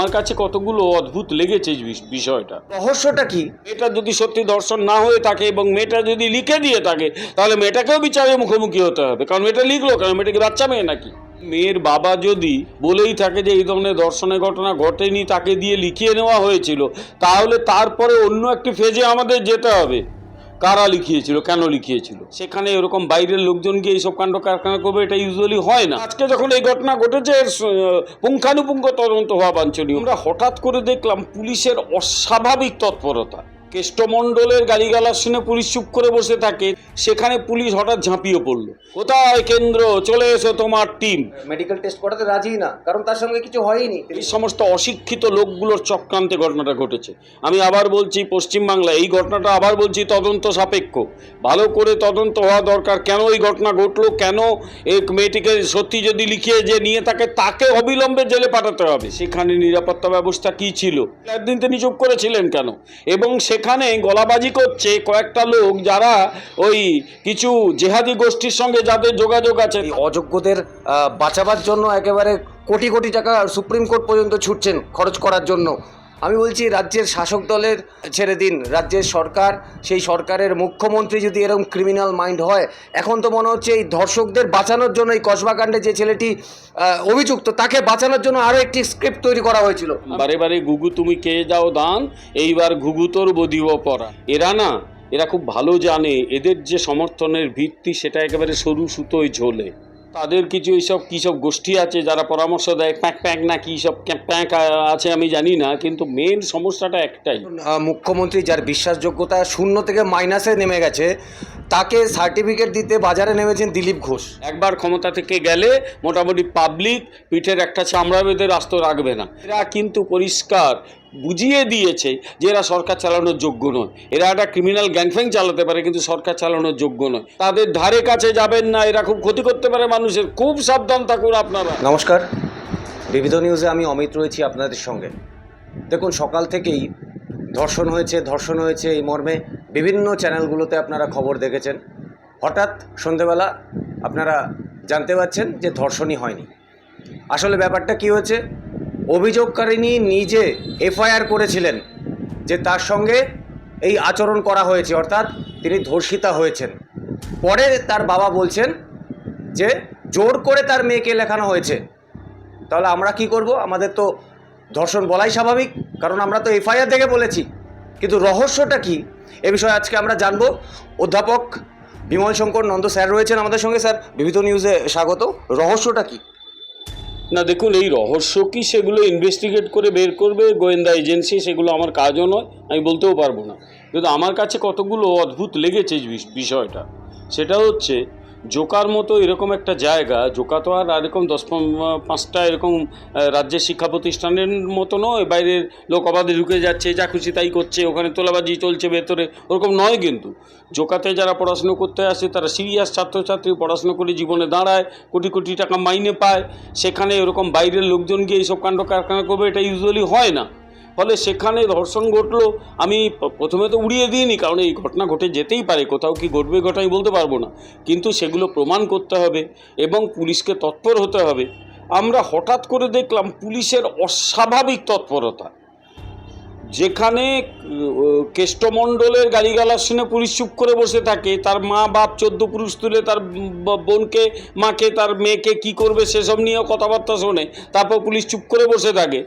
আমার কাছে কতগুলো অদ্ভুত লেগেছে বিষ- বিষয়টা। রহস্যটা কি? মেয়েটা যদি সত্যি দর্শন না হয়ে থাকে এবং মেয়েটা যদি লিখে দিয়ে থাকে তাহলে মেয়েটাকেও বিচারের মুখোমুখি হতে হবে। কারণ মেয়েটা লিখলো কারণ মেয়েটা কি বাচ্চা মেয়ে নাকি? মেয়ের বাবা যদি বলেই থাকে যে এই ধরনের দর্শনের ঘটনা ঘটেনি তাকে দিয়ে লিখিয়ে নেওয়া হয়েছিল তাহলে তারপরে অন্য একটি ফেজে আমাদের যেতে হবে। কারা লিখিয়েছিল, কেন লিখিয়েছিল? সেখানে এরকম বাইরের লোকজন গিয়ে এইসব কাণ্ড কারখানা করবে, এটা ইউজুয়ালি হয় না। আজকে যখন এই ঘটনা ঘটেছে পুঙ্খানুপুঙ্খ তদন্ত হওয়া বাঞ্ছনীয়। আমরা হঠাৎ করে দেখলাম পুলিশের অস্বাভাবিক তৎপরতা। কেষ্টমণ্ডলের গালিগালার শুনে পুলিশ চুপ করে বসে থাকে। সেখানে পুলিশ হঠাৎ ঝাঁপিয়ে পড়ল। কোথায় কেন্দ্র? চলে এসো তোমার টিম। মেডিকেল টেস্ট করাতে রাজি না কারণ তার সঙ্গে কিছু হয়নি। এই সমস্ত অশিক্ষিত লোকগুলোর চক্রান্তে ঘটনাটা ঘটেছে। আমি আবার বলছি পশ্চিমবাংলায় এই ঘটনাটা আবার বলছি তদন্ত সাপেক্ষ। ভালো করে তদন্ত হওয়া দরকার। কেন এই ঘটনা ঘটলো? কেন এক মেয়েটিকে সত্যি যদি লিখিয়ে যে নিয়ে তাকে তাকে অবিলম্বে জেলে পাঠাতে হবে? সেখানে নিরাপত্তা ব্যবস্থা কি ছিল? একদিন তিনি চুপ করেছিলেন কেন? এবং সেখানে গলাবাজি করছে কয়েকটা লোক যারা ওই কিছু জেহাদি গোষ্ঠীর সঙ্গে যাদের যোগাযোগ আছে। অযোগ্যদের বাঁচাবার জন্য একেবারে কোটি কোটি টাকা সুপ্রিম কোর্ট পর্যন্ত ছুটছেন খরচ করার জন্য। আমি বলছি রাজ্যের শাসক দলের ছেড়ে দিন। রাজ্যের সরকার, সেই সরকারের মুখ্যমন্ত্রী যদি এরকম ক্রিমিনাল মাইন্ড হয়, এখন তো মনে হচ্ছে এই ধর্ষকদের বাঁচানোর জন্য এই কসবাকাণ্ডে যে ছেলেটি অভিযুক্ত, তাকে বাঁচানোর জন্য আরও একটি স্ক্রিপ্ট তৈরি করা হয়েছিল। বারে বারে ঘুঘু তুমি কে যাও দান? এইবার ঘুঘু তোর বদিব পড়া। এরা না, এরা খুব ভালো জানে, এদের যে সমর্থনের ভিত্তি, সেটা একেবারে সরু সুতোয় ঝোলে। তাদের কিছু এইসব কী সব গোষ্ঠী আছে যারা পরামর্শ দেয় প্যাঁক প্যাঁক না কী সব প্যাঁক আছে আমি জানি না কিন্তু মেন সমস্যাটা একটাই। মুখ্যমন্ত্রী যার বিশ্বাসযোগ্যতা শূন্য থেকে মাইনাসে নেমে গেছে তাকে সার্টিফিকেট দিতে বাজারে নেমেছেন দিলীপ ঘোষ। একবার ক্ষমতা থেকে গেলে মোটামুটি পাবলিক পিঠের একটা চামড়া বেঁধে রাস্ত রাখবে না। এরা কিন্তু পরিষ্কার বুঝিয়ে দিয়েছে যে এরা সরকার চালানোর যোগ্য নয়। এরা একটা ক্রিমিনাল গ্যাংফ্যাং চালাতে পারে, কিন্তু সরকার চালানোর যোগ্য নয়। তাদের ধারে কাছে যাবেন না, এরা খুব ক্ষতি করতে পারে মানুষের। খুব সাবধান থাকুন আপনারা। নমস্কার। বিবিধ নিউজে আমি অমিত রয়েছি আপনাদের সঙ্গে। দেখুন, সকাল থেকেই ধর্ষণ হয়েছে ধর্ষণ হয়েছে এই মর্মে বিভিন্ন চ্যানেলগুলোতে আপনারা খবর দেখেছেন। হঠাৎ সন্ধেবেলা আপনারা জানতে পারছেন যে ধর্ষণই হয়নি। আসলে ব্যাপারটা কি হয়েছে? অভিযোগকারিনী নিজে এফআইআর করেছিলেন যে তার সঙ্গে এই আচরণ করা হয়েছে, অর্থাৎ তিনি ধর্ষিতা হয়েছেন। পরে তার বাবা বলছেন যে, জোর করে তার মেয়েকে লেখানো হয়েছে। তাহলে আমরা কি করব? আমাদের তো ধর্ষণ বলাই স্বাভাবিক, কারণ আমরা তো এফআইআর দেখে বলেছি। কিন্তু রহস্যটা কি? এ বিষয়ে আজকে আমরা জানব। অধ্যাপক বিমল শঙ্কর নন্দ স্যার রয়েছেন আমাদের সঙ্গে, স্যার। বিবিধ নিউজে স্বাগত। রহস্যটা কি? না, দেখুন, এই রহস্য কি সেগুলো ইনভেস্টিগেট করে বের করবে? গোয়েন্দা এজেন্সি, সেগুলো আমার কাজও নয়, আমি বলতেও পারব না। কিন্তু আমার কাছে কতগুলো অদ্ভুত লেগেছে বিষ- বিষয়টা। সেটা হচ্ছে জোকার মতো এরকম একটা জায়গা, জোকা তো আর এরকম দশ পাঁচটা এরকম রাজ্যের শিক্ষা প্রতিষ্ঠানের মতো নয়, বাইরের লোক অবাধে ঢুকে যাচ্ছে, যা খুশি তাই করছে, ওখানে তোলাবাজি চলছে ভেতরে, ওরকম নয় কিন্তু। জোকাতে যারা পড়াশুনো করতে আসে, তারা সিরিয়াস ছাত্রছাত্রী, পড়াশুনো করে জীবনে দাঁড়ায়, কোটি কোটি টাকা মাইনে পায়, সেখানে এরকম বাইরের লোকজন গিয়ে এইসব কাণ্ড কারখানা করবে, এটা ইউজুয়ালি হয় না। ফলে সেখানে ধর্ষণ ঘটলো। আমি প্রথমে তো উড়িয়ে দিইনি, কারণ এই ঘটনা ঘটে যেতেই পারে, কোথাও কি ঘটবে ঘটে আমি বলতে পারব না। কিন্তু সেগুলো প্রমাণ করতে হবে এবং পুলিশকে তৎপর হতে হবে। আমরা হঠাৎ করে দেখলাম পুলিশের অস্বাভাবিক তৎপরতা। যেখানে কেষ্টমণ্ডলের গালিগালার শুনে পুলিশ চুপ করে বসে থাকে, তার মা বাপ চোদ্দ পুরুষ তুলে তার বোনকে, মাকে, তার মেয়েকে কি করবে সেসব নিয়েও কথাবার্তা শোনে, তারপর পুলিশ চুপ করে বসে থাকে।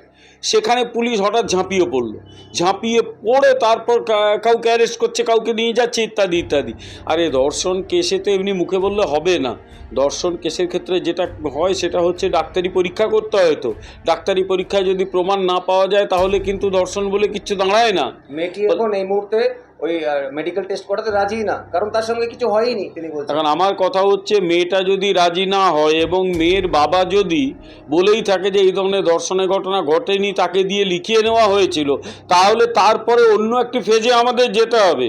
সেখানে পুলিশ হঠাৎ ঝাঁপিয়ে পড়ল। ঝাঁপিয়ে পড়ে তারপর কাউকে অ্যারেস্ট করছে, কাউকে নিয়ে যাচ্ছে, ইত্যাদি ইত্যাদি। আরে দর্শন কেসে তো এমনি মুখে বললে হবে না। দর্শন কেসের ক্ষেত্রে যেটা হয় সেটা হচ্ছে ডাক্তারি পরীক্ষা করতে হয় তো। ডাক্তারি পরীক্ষায় যদি প্রমাণ না পাওয়া যায় তাহলে কিন্তু দর্শন বলে কিচ্ছু দাঁড়ায় না। মেয়েটি এখন এই মুহূর্তে ওই মেডিকেল টেস্ট করাতে রাজি না। কারণ তার সঙ্গে কিছু হয়নি, তিনি বলছেন। এখন আমার কথা হচ্ছে, মেয়েটা যদি রাজি না হয় এবং মেয়ের বাবা যদি বলেই থাকে যে এই ধরনের দর্শনের ঘটনা ঘটেনি, তাকে দিয়ে লিখিয়ে নেওয়া হয়েছিল, তাহলে তারপরে অন্য একটি ফেজে আমাদের যেতে হবে।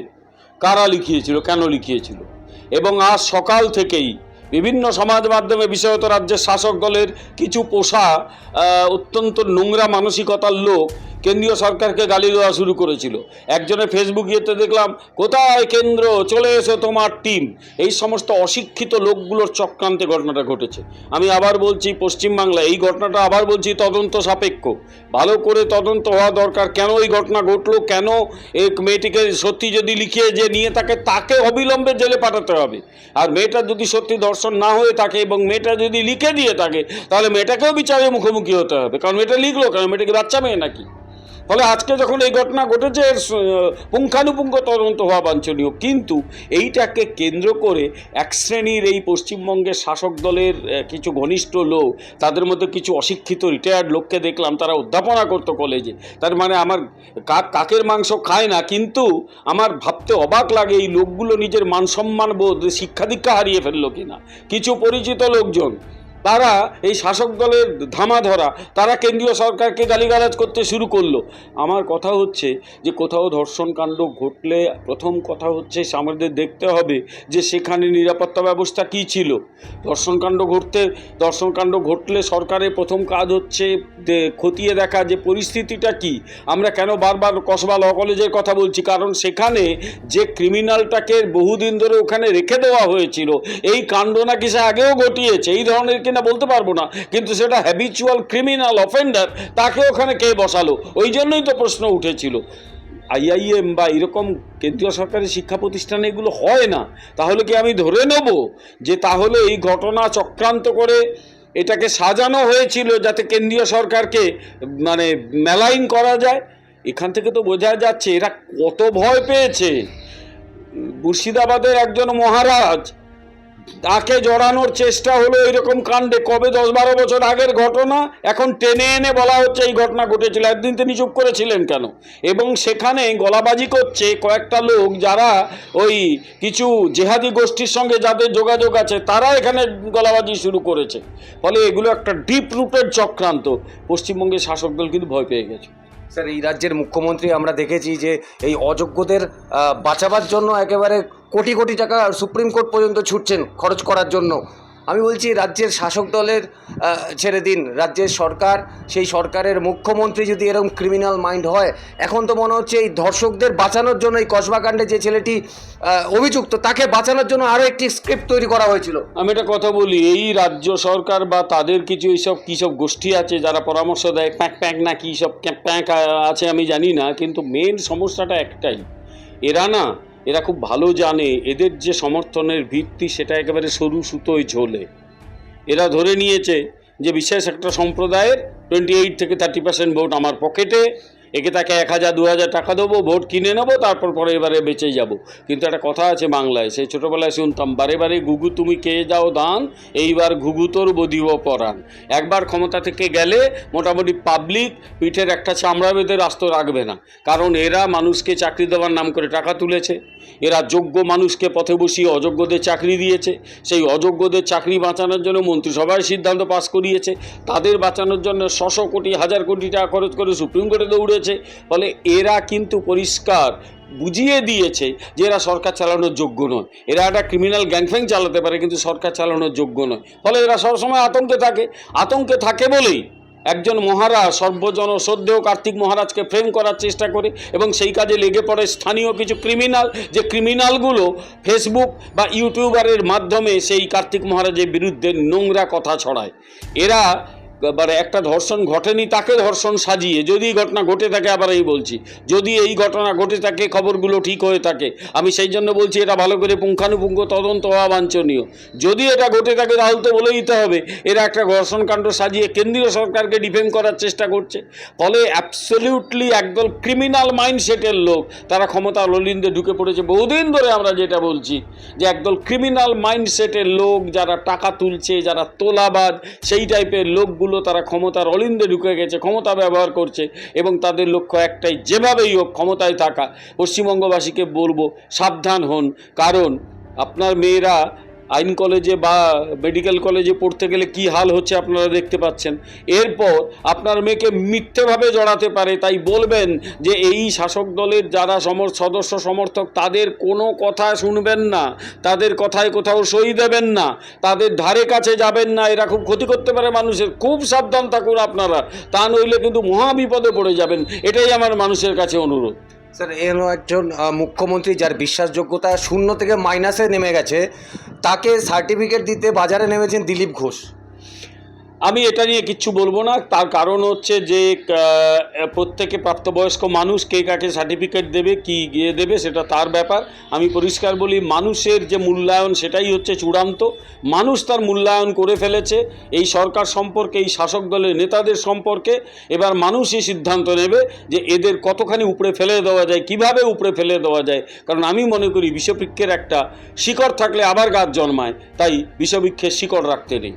কারা লিখিয়েছিল, কেন লিখিয়েছিল? এবং আজ সকাল থেকেই বিভিন্ন সমাজ মাধ্যমে, বিশেষত রাজ্যের শাসক দলের কিছু পোষা অত্যন্ত নোংরা মানসিকতার লোক কেন্দ্রীয় সরকারকে গালি দেওয়া শুরু করেছিল। একজনের ফেসবুক ইয়েতে দেখলাম, কোথায় কেন্দ্র? চলে এসো তোমার টিম এই সমস্ত অশিক্ষিত লোকগুলোর চক্রান্তে ঘটনাটা ঘটেছে। আমি আবার বলছি, পশ্চিমবাংলায় এই ঘটনাটা আবার বলছি, তদন্ত সাপেক্ষ। ভালো করে তদন্ত হওয়া দরকার। কেন এই ঘটনা ঘটলো? কেন এই মেয়েটিকে সত্যি যদি লিখিয়ে যে নিয়ে তাকে তাকে অবিলম্বে জেলে পাঠাতে হবে। আর মেয়েটা যদি সত্যি দর্শন না হয়ে থাকে এবং মেয়েটা যদি লিখে দিয়ে থাকে, তাহলে মেয়েটাকেও বিচারের মুখোমুখি হতে হবে। কারণ মেয়েটা লিখলো, কারণ মেয়েটা কি বাচ্চা মেয়ে নাকি? ফলে আজকে যখন এই ঘটনা ঘটেছে পুঙ্খানুপুঙ্খ তদন্ত হওয়া বাঞ্ছনীয়। কিন্তু এইটাকে কেন্দ্র করে এক শ্রেণির এই পশ্চিমবঙ্গের শাসক দলের কিছু ঘনিষ্ঠ লোক, তাদের মধ্যে কিছু অশিক্ষিত রিটায়ার্ড লোককে দেখলাম, তারা অধ্যাপনা করতো কলেজে তার মানে আমার কাক কাকের মাংস খায় না, কিন্তু আমার ভাবতে অবাক লাগে এই লোকগুলো নিজের মানসম্মান বোধ, শিক্ষা দীক্ষা হারিয়ে ফেলল কিনা। কিছু পরিচিত লোকজন তারা এই শাসক দলের ধামা ধরা তারা কেন্দ্রীয় সরকারকে গালিগালাজ করতে শুরু করল। আমার কথা হচ্ছে যে কোথাও ধর্ষণ কাণ্ড ঘটলে প্রথম কথা হচ্ছে আমাদের দেখতে হবে যে সেখানে নিরাপত্তা ব্যবস্থা কী ছিল। ধর্ষণকাণ্ড ঘটতে, ধর্ষণ কাণ্ড ঘটলে সরকারের প্রথম কাজ হচ্ছে খতিয়ে দেখা যে পরিস্থিতিটা কি। আমরা কেন বারবার কসবা ল কলেজের কথা বলছি? কারণ সেখানে যে ক্রিমিনালটাকে বহুদিন ধরে ওখানে রেখে দেওয়া হয়েছিল, এই কাণ্ড নাকি সে আগেও ঘটিয়েছে, এই ধরনের কিনা বলতে পারব না। কিন্তু সেটা হ্যাবিচুয়াল ক্রিমিনাল অফেন্ডার তাকে ওখানে কে বসালো? ওই জন্যই তো প্রশ্ন উঠেছিল। আইআইএম বা এরকম কেন্দ্রীয় সরকারি শিক্ষা প্রতিষ্ঠানে এগুলো হয় না। তাহলে কি আমি ধরে নেব যে তাহলে এই ঘটনা চক্রান্ত করে এটাকে সাজানো হয়েছিল যাতে কেন্দ্রীয় সরকারকে মানে মেলাইন করা যায়? এখান থেকে তো বোঝা যাচ্ছে এরা কত ভয় পেয়েছে। মুর্শিদাবাদের একজন মহারাজ তাকে জড়ানোর চেষ্টা হলো এরকম কাণ্ডে। কবে? দশ বারো বছর আগের ঘটনা। এখন টেনে এনে বলা হচ্ছে এই ঘটনা ঘটেছিল। একদিন তিনি চুপ করেছিলেন কেন? এবং সেখানে গলাবাজি করছে কয়েকটা লোক যারা ওই কিছু জেহাদি গোষ্ঠীর সঙ্গে যাদের যোগাযোগ আছে, তারা এখানে গলাবাজি শুরু করেছে। ফলে এগুলো একটা ডিপ রুটেড চক্রান্ত। পশ্চিমবঙ্গের শাসক দল কিন্তু ভয় পেয়ে গেছে। স্যার, এই রাজ্যের মুখ্যমন্ত্রী আমরা দেখেছি যে এই অযোগ্যদের বাঁচাবার জন্য একেবারে কোটি কোটি টাকা সুপ্রিম কোর্ট পর্যন্ত ছুটছেন খরচ করার জন্য। আমি বলছি, রাজ্যের শাসক দলের ছেড়ে দিন। রাজ্যের সরকার, সেই সরকারের মুখ্যমন্ত্রী যদি এরকম ক্রিমিনাল মাইন্ড হয়, এখন তো মনে হচ্ছে এই ধর্ষকদের বাঁচানোর জন্য এই কসবাকাণ্ডে যে ছেলেটি অভিযুক্ত, তাকে বাঁচানোর জন্য আরও একটি স্ক্রিপ্ট তৈরি করা হয়েছিল। আমি একটা কথা বলি, এই রাজ্য সরকার বা তাদের কিছু এইসব, কী সব গোষ্ঠী আছে যারা পরামর্শ দেয়, প্যাঁক প্যাঁক না কী সব, প্যাঁক আছে আমি জানি না, কিন্তু মেন সমস্যাটা একটাই। এরা না এরা খুব ভালো জানে, এদের যে সমর্থনের ভিত্তি সেটা একেবারে সরু সুতোয় ঝোলে। এরা ধরে নিয়েছে যে, বিশেষ একটা সম্প্রদায়ের টোয়েন্টি এইট থেকে থার্টি পার্সেন্ট ভোট আমার পকেটে একে তাকে এক হাজার, দু হাজার টাকা দেবো, ভোট কিনে নেব, তারপর পরে এবারে বেঁচে যাব। কিন্তু একটা কথা আছে বাংলায়, সেই ছোটোবেলায় শুনতাম, বারে বারে ঘুঘু তুমি কে যাও দান, এইবার ঘুঘু তোর বদিব পরাণ। একবার ক্ষমতা থেকে গেলে মোটামুটি পাবলিক পিঠের একটা চামড়া বেঁধে রাস্ত রাখবে না। কারণ এরা মানুষকে চাকরি দেওয়ার নাম করে টাকা তুলেছে। এরা যোগ্য মানুষকে পথে বসিয়ে অযোগ্যদের চাকরি দিয়েছে। সেই অযোগ্যদের চাকরি বাঁচানোর জন্য মন্ত্রিসভায় সিদ্ধান্ত পাস করিয়েছে। তাদের বাঁচানোর জন্য শশো কোটি, হাজার কোটি টাকা খরচ করে সুপ্রিম কোর্টে দৌড়েছে। ফলে এরা কিন্তু পরিষ্কার বুঝিয়ে দিয়েছে যে এরা সরকার চালানোর যোগ্য নয়। এরা একটা ক্রিমিনাল গ্যাংফ্যাং চালাতে পারে, কিন্তু সরকার চালানোর যোগ্য নয়। ফলে এরা সবসময় আতঙ্কে থাকে। আতঙ্কে থাকে বলেই একজন মহারাজ, সর্বজন শ্রদ্ধেয় কার্তিক মহারাজকে ফ্রেম করার চেষ্টা করে এবং সেই কাজে লেগে পড়ে স্থানীয় কিছু ক্রিমিনাল যে ক্রিমিনালগুলো ফেসবুক বা ইউটিউবারের মাধ্যমে সেই কার্তিক মহারাজের বিরুদ্ধে নোংরা কথা ছড়ায়। এরা মানে একটা ধর্ষণ ঘটেনি, তাকে ধর্ষণ সাজিয়ে, যদি ঘটনা ঘটে থাকে আবার এই বলছি, যদি এই ঘটনা ঘটে থাকে, খবরগুলো ঠিক হয়ে থাকে, আমি সেই জন্য বলছি এটা ভালো করে পুঙ্খানুপুঙ্খ তদন্ত হওয়া বাঞ্ছনীয়। যদি এটা ঘটে থাকে তাহলে তো বলে দিতে হবে, এরা একটা ধর্ষণ কাণ্ড সাজিয়ে কেন্দ্রীয় সরকারকে ডিফেন্ড করার চেষ্টা করছে। ফলে অ্যাবসলিউটলি একদল ক্রিমিনাল মাইন্ডসেটের লোক, তারা ক্ষমতা ললিন্দে ঢুকে পড়েছে। বহুদিন ধরে আমরা যেটা বলছি, যে একদল ক্রিমিনাল মাইন্ডসেটের লোক যারা টাকা তুলছে, যারা তোলাবাজ, সেই টাইপের লোকগুলো তারা ক্ষমতার অলিন্দে ঢুকে গেছে, ক্ষমতা ব্যবহার করছে এবং তাদের লক্ষ্য একটাই, যেভাবেই হোক ক্ষমতায় থাকা। পশ্চিমবঙ্গবাসীকে বলব, সাবধান হন। কারণ আপনার মেয়েরা আইন কলেজে বা মেডিকেল কলেজে পড়তে গেলে কি হাল হচ্ছে আপনারা দেখতে পাচ্ছেন। এরপর আপনার মেয়েকে মিথ্যেভাবে জড়াতে পারে, তাই বলবেন যে এই শাসক দলের যারা সমর, সদস্য সমর্থক, তাদের কোনো কথা শুনবেন না, তাদের কথায় কোথাও সই দেবেন না, তাদের ধারে কাছে যাবেন না, এরা খুব ক্ষতি করতে পারে মানুষের, খুব সাবধান থাকুন আপনারা, তা নইলে কিন্তু মহা বিপদে পড়ে যাবেন, এটাই আমার মানুষের কাছে অনুরোধ। স্যার, এ হলো একজন মুখ্যমন্ত্রী যার বিশ্বাসযোগ্যতা শূন্য থেকে মাইনাসে নেমে গেছে। তাকে সার্টিফিকেট দিতে বাজারে নেমেছেন দিলীপ ঘোষ। আমি এটা নিয়ে কিচ্ছু বলব না। তার কারণ হচ্ছে যে প্রত্যেকে প্রাপ্তবয়স্ক মানুষ কে কাকে সার্টিফিকেট দেবে, কি গিয়ে দেবে সেটা তার ব্যাপার। আমি পরিষ্কার বলি, মানুষের যে মূল্যায়ন সেটাই হচ্ছে চূড়ান্ত। মানুষ তার মূল্যায়ন করে ফেলেছে। এই সরকার সম্পর্কে, এই শাসক দলের নেতাদের সম্পর্কে এবার মানুষই সিদ্ধান্ত নেবে যে এদের কতখানি উপরে ফেলে দেওয়া যায়, কীভাবে উপরে ফেলে দেওয়া যায়। কারণ আমি মনে করি বিষবৃক্ষের একটা শিকড় থাকলে আবার গাছ জন্মায়। তাই বিষবৃক্ষের শিকড় রাখতে নেই।